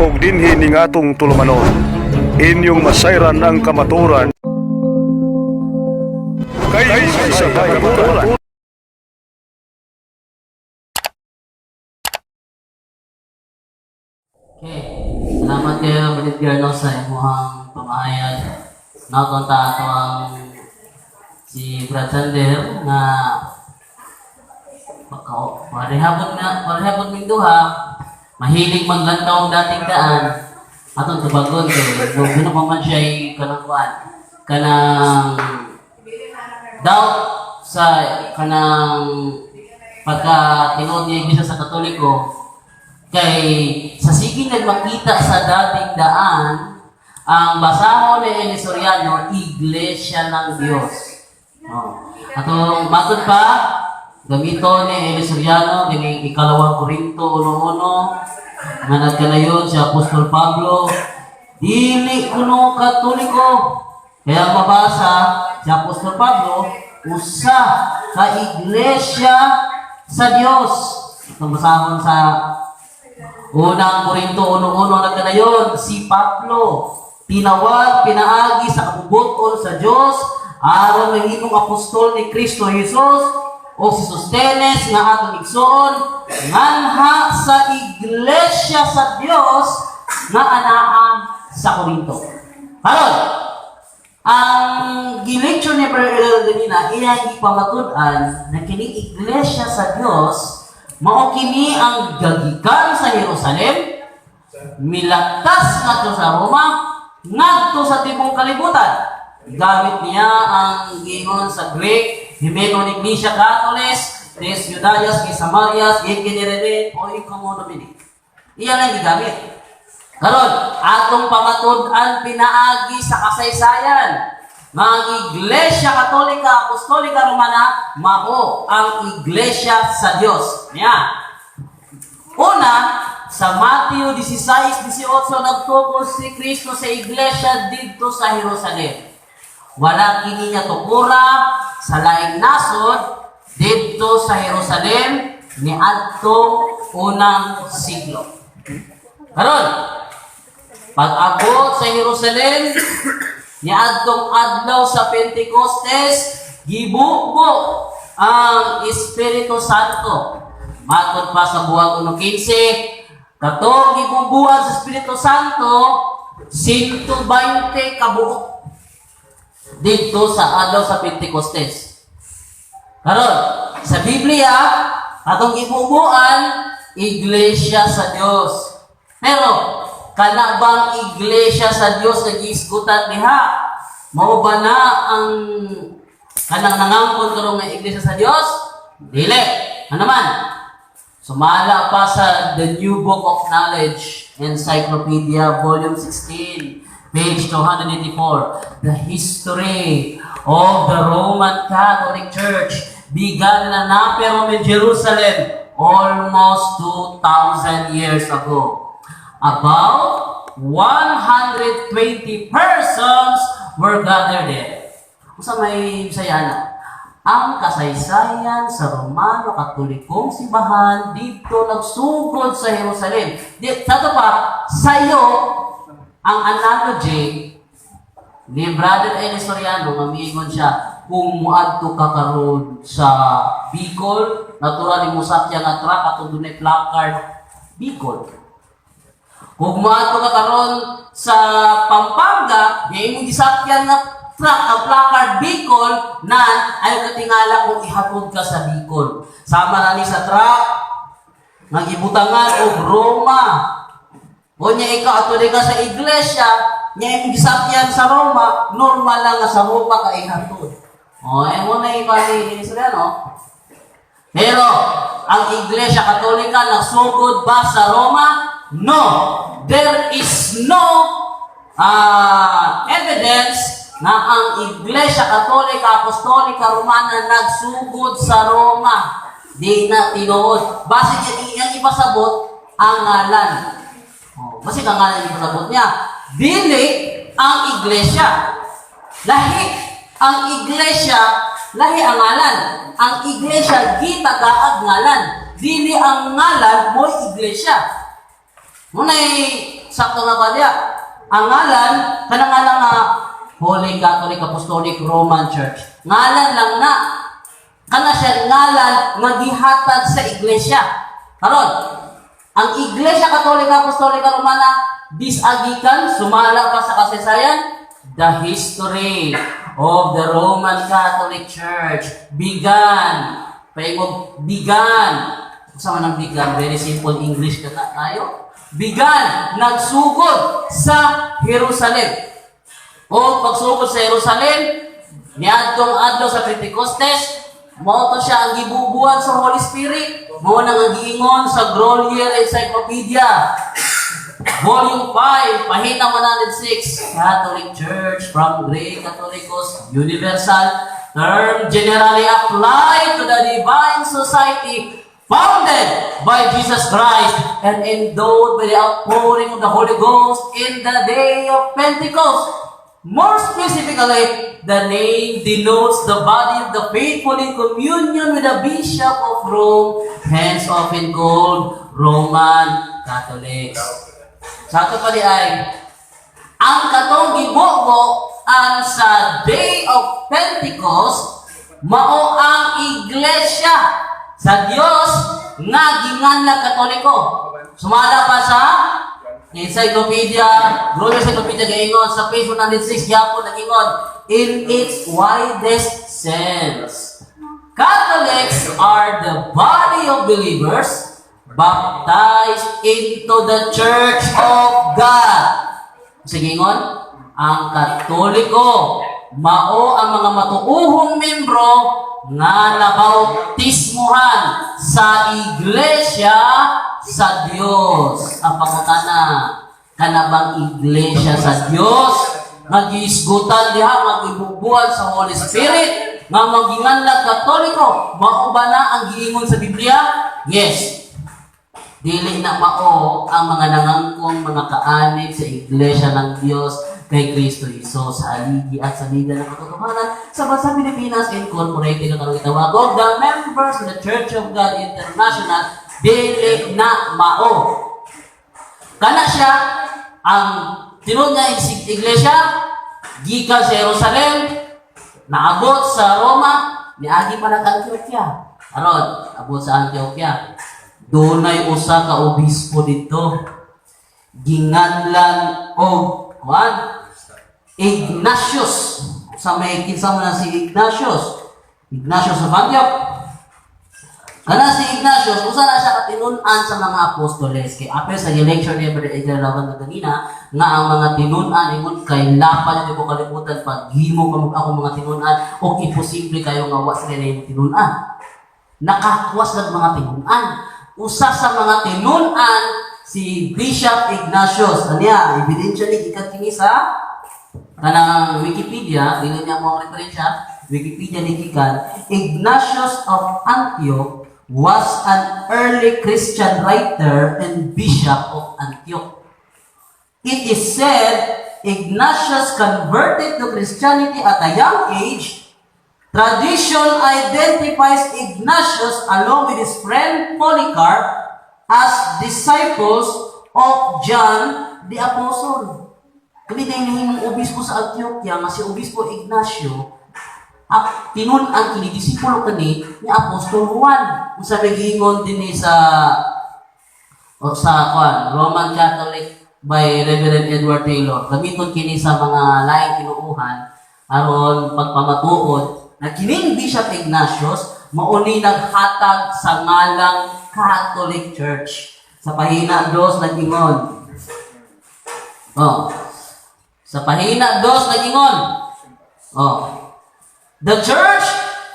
ug dinhi ning atong tulumanon. Inyong masayran ang kamaturan. Kay sa kamaturan. Okay. Salamat kayo, Brother Bierno, sa imuhang pamahayag. Nakunta ato ang si Brad Sander na parehapon na, parehapon ming duha, mahilig manglantaw ang dating daan, atong tubagon ko, kung sino pa man siya ay kanang kuhan, kanang doubt sa kanang pagka tinuod niya iglesia sa katoliko, kay sa sige nagmakita sa dating daan, ang basahon ni Elisoriano, Iglesia ng Diyos. No. Atong matod pa, gamito ni Elisoriano, kini ikalawang Korinto uno-uno, nga nagkanayon si Apostol Pablo, dili kuno katoliko. Kaya mabasa si Apostol Pablo, usa ka iglesia sa Dios. Itong basahon sa Unang Korinto 1.1 nagkanayon, si Pablo, tinawag, pinaagi sa kabubuton sa Diyos, aron ng imong apostol ni Kristo Jesus, o si Sostenes nga atong igsoon, nganha sa iglesia sa Dios nga anaan sa Korinto. Karon, ang gilecture ni Brother Ganina, iyang ipamatud-an na kining iglesia sa Dios mao kini ang gagikan sa Jerusalem milaktas ngadto sa Roma ngadto sa tibong kalibutan gamit niya ang gingon sa Greek Himeno Iglesia Catoles Des Judayas kay Samarias Yekinirene o Ikomonomini iyan ang gigamit Karon, atong pamatud-an pinaagi sa kasaysayan ang Iglesia Katolika Apostolika Romana mao ang Iglesia sa Dios. Niya. Una, sa Mateo 16:18 nagtuko si Kristo sa iglesia dito sa Jerusalem. Wala kini niya tukura sa laing nasod dito sa Jerusalem ni adto unang siglo. Karon, pag-abot sa Jerusalem, niadtong adlaw sa Pentecostes, gibubo ang Espiritu Santo. Matod pa sa buwag 1.15, katong gibubuan sa Espiritu Santo, 120 kabuok dito sa adlaw sa Pentecostes. Karon, sa Biblia, atong ibubuan, iglesia sa Dios. Pero, kana bang iglesia sa Dios nga giisgutan diha? Mao ba na ang kanang nangangkon karong nga iglesia sa Dios? Dili. Ano naman? Sumala pa sa The New Book of Knowledge, Encyclopedia, Volume 16, page 284. The history of the Roman Catholic Church began na napero in Jerusalem almost 2,000 years ago. About 120 persons were gathered there. Sa may sayana, ang kasaysayan sa Romano Katolikong simbahan dito nagsugod sa Jerusalem. Di, sa ito pa, sa'yo, ang analogy ni Brother Elis Soriano, mamingon siya, kung muadto ka karon sa Bicol, natural ni Musakya nga truck, atong dunay placard, Bicol. Kung muadto ka karon sa Pampanga, di mo gisakyan nga truck ang placard Bicol nan ay katingala kung ihatod ka sa Bicol. Sama na ni sa truck nga gibutangan og Roma. O niya ikaw ka sa iglesia, niya imong gisakyan sa Roma, normal lang sa Roma ka ihatod. O, eh mo na ibali ni sila, no? Pero, ang Iglesia Katolika nasugod ba sa Roma? No! There is no ah, evidence na ang Iglesia Katolika Apostolika Romana nagsugod sa Roma. Di na tinuod. Base yan, yan ipasabot ang ngalan. Oh, base ang ngalan ipasabot niya. Dili ang Iglesia. Lahi ang iglesia, lahi ang ngalan. Ang iglesia, gitagaag ngalan. Dili ang ngalan mo iglesia. Muna'y sakto nga ba niya? Ang ngalan, kanang ngalan nga Holy Catholic Apostolic Roman Church. Ngalan lang na. Kana siya ngalan nga gihatag sa iglesia. Karon, ang Iglesia Katolika Apostolika Romana disagikan sumala pa sa kasaysayan the history of the Roman Catholic Church began. Paingog began. Sa man ang began very simple English ka tayo. Began nagsugod sa Jerusalem. O pagsugod sa Jerusalem niadtong adlaw sa Pentecostes mao to siya ang gibubuan sa Holy Spirit. Mao nang ang giingon sa Grolier Encyclopedia. Volume 5, pahina 106, Catholic Church from Greek Catholicos, universal, term generally applied to the divine society. Founded by Jesus Christ and endowed by the outpouring of the Holy Ghost in the day of Pentecost. More specifically, the name denotes the body of the faithful in communion with the Bishop of Rome, hence often called Roman Catholics. Sa ato pa di ay, ang katong gibugo ang sa Day of Pentecost, mao ang iglesia sa Dios nga ginganlag katoliko. Sumala pa sa Encyclopedia, Global Encyclopedia gaingon sa page 106 gyapon nagingon in its widest sense. Catholics are the body of believers baptized into the Church of God. Sige ngon, ang Katoliko, mao ang mga matuuhong membro nga nabautismuhan sa iglesia sa Dios. Ang pangutana, kanabang iglesia sa Dios, nagisgutan diha magibubuan sa Holy Spirit, nga maginganlag Katoliko, mao ba na ang giingon sa Biblia? Yes. Dili na mao ang mga nangangkong mga kaanib sa iglesia ng Diyos kay Kristo Isos sa aligi at sa liga ng katotohanan sa Bansa Pilipinas Incorporated ang karong itawag the members of the Church of God International dili na mao. Kana siya ang tinud nga ig- iglesia gikan sa Jerusalem naabot sa Roma niagi pa nag Antioquia. Aron abot sa Antioquia. Dunay usa ka obispo dito. Ginganlan og kuan Ignatius sa may kinsa man na si Ignatius Ignatius of Antioch Kana si Ignatius, usa na siya katinun-an sa mga apostoles. Kay apel sa lecture niya Brother Edgar Lawan na ganina, nga ang mga tinun-an, ingon kay lapad niyo ko kalimutan pag himo ka ako mga tinun-an, o imposible kayo nga wa sila yung tinun-an. Nakakwas ng mga tinun-an. Usa sa mga tinun-an, si Bishop Ignatius. Ano niya, ebidensya ni ikat kini sa kanang Wikipedia, dili niya mo ang referensya, Wikipedia ni Gikan, Ignatius of Antioch was an early Christian writer and bishop of Antioch. It is said Ignatius converted to Christianity at a young age. Tradition identifies Ignatius along with his friend Polycarp as disciples of John the Apostle. Kani na yung obispo sa Antioquia nga si obispo Ignacio at tinun ang kini disipulo kani ni Apostol Juan. Kung sabi gingon din ni sa o sa kwan, Roman Catholic by Reverend Edward Taylor. Gamiton kini sa mga laing tinuuhan aron pagpamatuod na kining Bishop Ignatius mauni naghatag sa ngalang Catholic Church. Sa pahina dos nagingon. Oh. Sa pahina dos nagingon. Oh. The church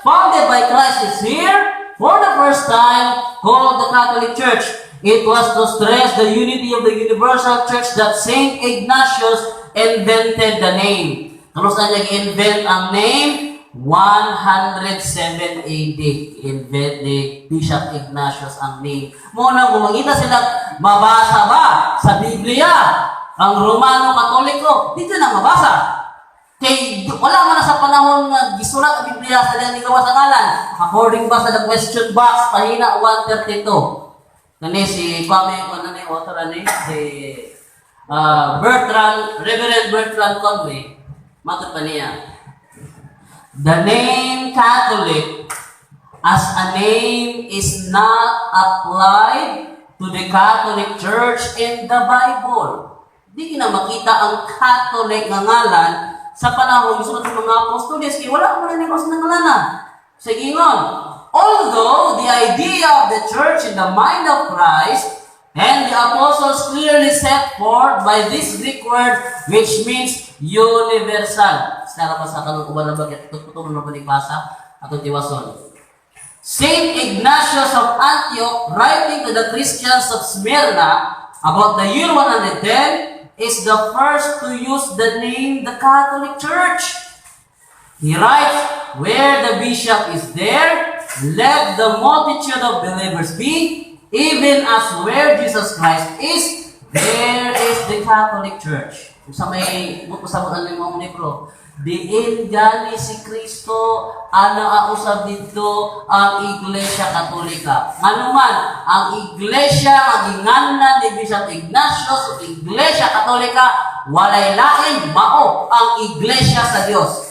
founded by Christ is here for the first time called the Catholic Church. It was to stress the unity of the universal church that Saint Ignatius invented the name. Kalos na niya invent ang name? 107 AD. Invent ni Bishop Ignatius ang name. Muna kung makita sila, mabasa ba ang Romano Katoliko? Dito na mabasa. Kay wala man na sa panahon nga gisulat ang Biblia sa diyang ligawa sa ngalan. According ba sa the question box, pahina 132. Kani si Kwame, ano ni author ani? Si uh, Bertrand, Reverend Bertrand Conway, matod niya. The name Catholic as a name is not applied to the Catholic Church in the Bible. Di na makita ang Catholic nga ngalan sa panahon sa mga apostoles. Kaya wala mo na ni ng ngalanan. Sa gingon, although the idea of the church in the mind of Christ and the apostles clearly set forth by this Greek word which means universal. Sa pa sa kanong uban na bagay, tututulong na pagbasa atong. Saint Ignatius of Antioch, writing to the Christians of Smyrna about the year 110, is the first to use the name the Catholic Church. He writes, Where the bishop is there, let the multitude of believers be, even as where Jesus Christ is, there is the Catholic Church. Kung sa may mukusabot ang limang libro, diin gani si Kristo ano ang usab dito ang Iglesia Katolika. Nganuman, ang Iglesia ang ginganan ni Bishop Ignatius o Iglesia Katolika walay lain mao ang Iglesia sa Dios.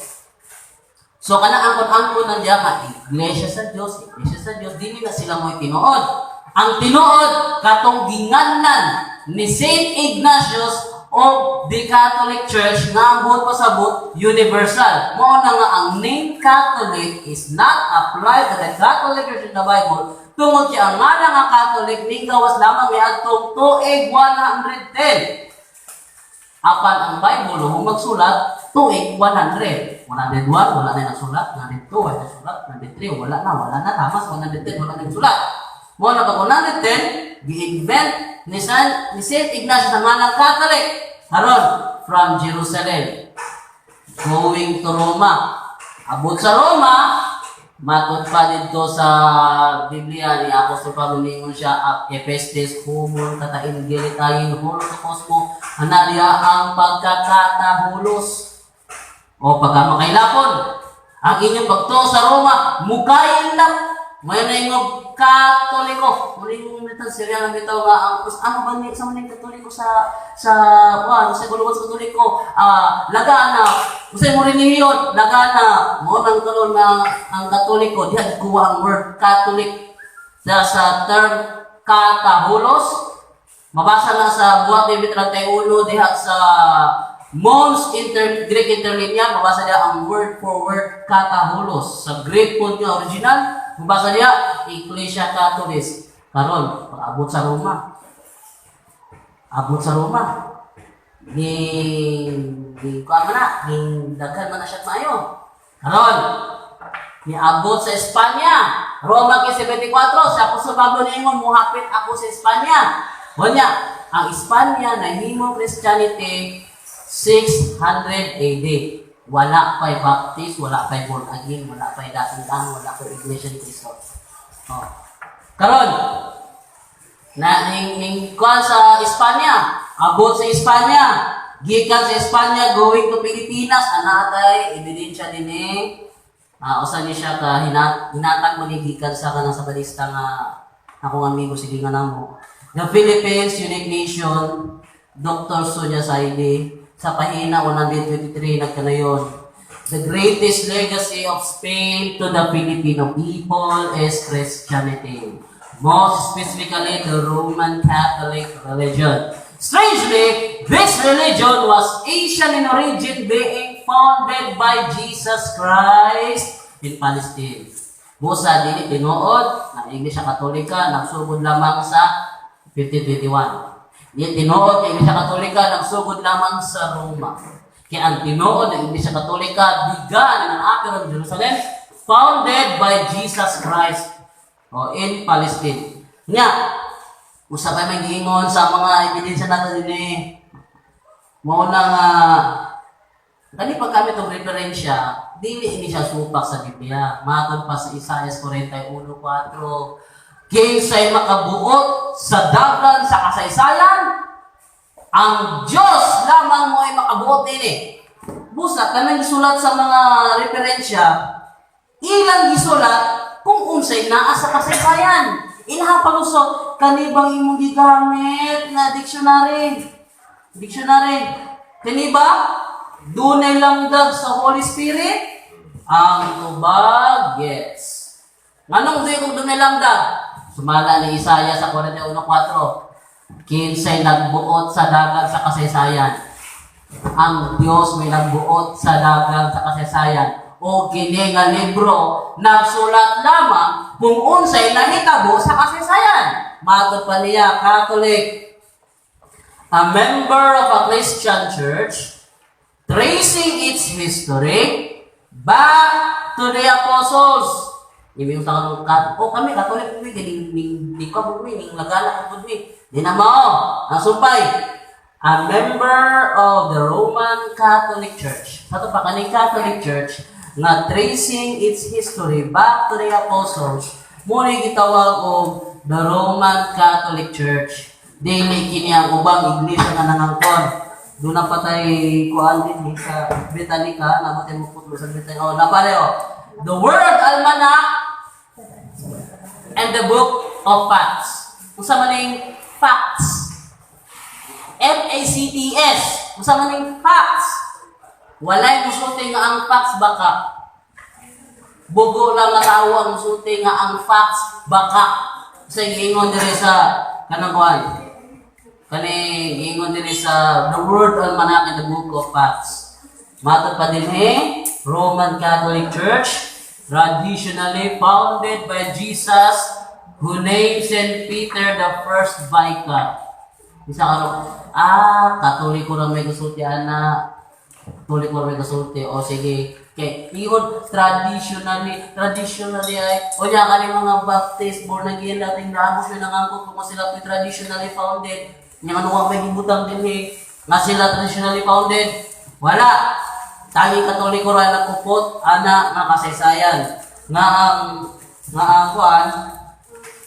So kana ang angkon ng diya iglesia sa Dios, iglesia sa Dios dili na sila mo tinuod. Ang tinuod katong ginganlan ni Saint Ignatius of the Catholic Church nga ambot pasabot universal. Mao na nga ang name Catholic is not applied to the Catholic Church in the Bible tungod kay ang nga nga Catholic ning gawas lamang miadtong tuig 110. Apan ang Bible, kung magsulat, tuig 100. 101, wala na nagsulat. 102, wala na sulat. 103, wala na, wala na. Tama sa 110, wala na na pag 110, gi-invent ni San ni Saint Ignatius na manang Catholic. Haron, from Jerusalem, going to Roma. Abot sa Roma, matod pa dito sa Biblia ni Apostol Pablo ningon siya at Epestes humon katain gilitayin sa kosmo analiya ang pagkakatahulos o pagkamakailapon ang inyong pagto sa Roma mukayin lang may naingog katoliko. Muli mo nito sila ng bitaw nga ang ano ba ni sa maning katoliko sa sa wa sa guluwas katoliko? Ah laga na usay mo relihiyon laga na mo nang karon nga ang katoliko. Diha kuha ang word catholic sa sa term katahulos. Mabasa na sa Buhat David 31 diha sa Mons inter Greek interlinear. Mabasa niya ang word for word katahulos. Sa Greek po original mabasa niya Ecclesia Catholis karon pag-abot sa Roma. Abot sa Roma. Ni ni man na ni daghan man na siya maayo. Karon ni abot sa Espanya. Roma kay 74 sa Apostol Pablo niingon muhapit ako sa Espanya. Wanya, ang Espanya na himo Christianity 600 AD. Wala pa'y baptist, wala pa'y born again, wala pa'y dating dang, wala pa'y iglesia ni Cristo. Oh. Karon, na ning ning kuan sa Espanya, abot sa Espanya, gikan sa Espanya going to Pilipinas, anatay ebidensya dinhi. Ah, usa ni siya ka hinat hinatag mo ni gikan sa kanang sa balista nga akong amigo sige nga namo. The Philippines, unique nation, Dr. Sonia Saidi, sa pahina 123 nagkanayon. The greatest legacy of Spain to the Filipino people is Christianity. Most specifically, the Roman Catholic religion. Strangely, this religion was Asian in origin being founded by Jesus Christ in Palestine. Busa dili tinuod na Iglesia Katolika nagsugod lamang sa 1521. Tinuod ng Iglesia Katolika nagsugod lamang sa Roma. Kaya ang tinuod ng Iglesia Katolika bigan ng Aperon Jerusalem founded by Jesus Christ o in Palestine. Nga, usa pa may giingon sa mga ebidensya nato din eh. Mao na nga Kani pag kami itong referensya, dili ini siya supak sa Biblia. Matod pa sa Isaiah 41.4. Kinsay makabuot sa dagan sa kasaysayan, ang Diyos lamang mo ay makabuot ini. Busa, kanang gisulat sa mga referensya, ilang gisulat kung unsay naa sa kasaysayan. Ilaha palusot, kanibang imong gigamit na dictionary. Dictionary. Kini ba? Dunay lamdag sa Holy Spirit? Ang tubag, yes. Anong di kung dunay lamdag? Sumala ni Isaiah sa 41.4. Kinsay nagbuot sa dagat sa kasaysayan. Ang Dios may nagbuot sa dagat sa kasaysayan. O kini nga libro nagsulat lamang kung unsay nahitabo sa kasaysayan. Matod pa niya, Catholic, a member of a Christian church, tracing its history back to the apostles. Ibig yung tanong ka, oh kami, katolik kami, di, di, di ka mo ning lagala ko mi. Di na mo, ang sumpay. A member of the Roman Catholic Church. Sa ito pa, kaning Catholic Church, na tracing its history back to the apostles, muna gitawag og the Roman Catholic Church. Dili kini ang ubang iglesia nga nangangkon. Doon na patay kuan din sa Britannica, namatay mo putlo sa Britannica. Oh, napare. The Word Almanac and the Book of Facts. Usa man ning facts. F-A-C-T-S. Usa man ning facts. Walay musulti nga ang facts baka. Bugo lang nga tao ang musulti nga ang facts baka. Sa ingon diri sa kanang kuan. Kani ingon diri sa the word almanac and the book of facts. Matod eh, Roman Catholic Church, traditionally founded by Jesus, who named St. Peter the first vicar. Isa ka ro, ah, katoliko lang may gusulti, ana. Katoliko lang may gusulti. O sige, kay iyon traditionally, traditionally ay, o niya ka mga baptist, born again, dating ramos yun ang angkot kung sila po traditionally founded. Yung ano nga may gibutang din eh, nga sila traditionally founded. Wala. Tanging katoliko rin nagpupot, ana, nga kasaysayan. Nga ang, nga ang kuan,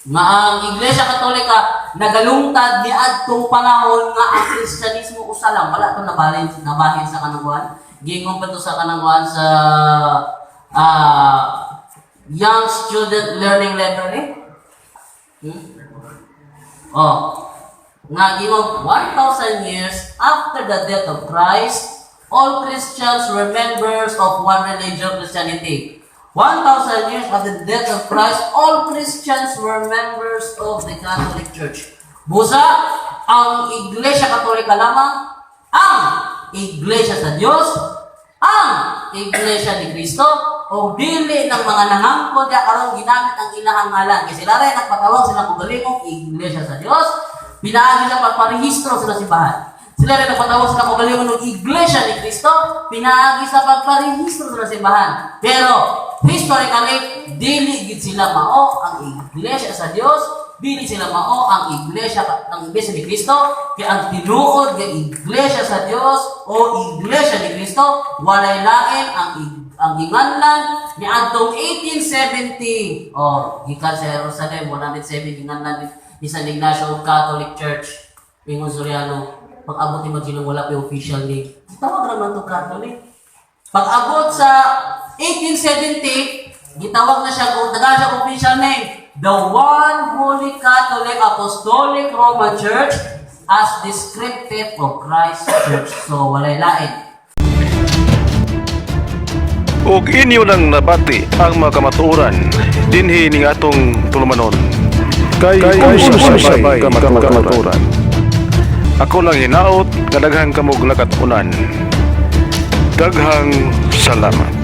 nga ang Iglesia Katolika nagalungtad ni adtong panahon nga ang Kristyanismo usa lang wala to nabalin nabahin sa kanang gingon pa to sa kanang sa ah Young Student Learning Library hmm? oh nga gingon 1000 years after the death of Christ all Christians were members of one religion Christianity 1,000 years after the death of Christ, all Christians were members of the Catholic Church. Busa, ang Iglesia Katolika lamang, ang Iglesia sa Diyos, ang Iglesia ni Kristo, o dili ng mga nangangkod ya karon ginamit ang ilahang ngalan. Kasi sila rin nagpatawag sila kung galimong Iglesia sa Diyos, pinaagi na pagparehistro sila simbahan. Sila rin nagpatawag sila kung galimong ng Iglesia ni Kristo, pinaagi sa pagparehistro sila simbahan. Pero, historically, dili gid sila mao ang iglesia sa Dios, dili sila mao ang iglesia ang iglesia ni Kristo, kay ang tinuod nga iglesia sa Dios o iglesia ni Kristo walay lain ang ig- ang ginganlan ni adtong 1870 oh gikan sa Jerusalem 107 ginganlan ni- San Ignacio Catholic Church Pingon Soriano pag-abot ni Magino wala pa yung official name tawag naman to Catholic pag-abot sa 1870, gitawag na siya kung taga siya official name, the One Holy Catholic Apostolic Roman Church as descriptive of Christ Church. So, walay lain. ug inyo nang nabati ang mga kamatuoran dinhi ning atong tulumanon kay sabay kamatuoran ako lang hinaot nga daghang kamog nakatunan daghang salamat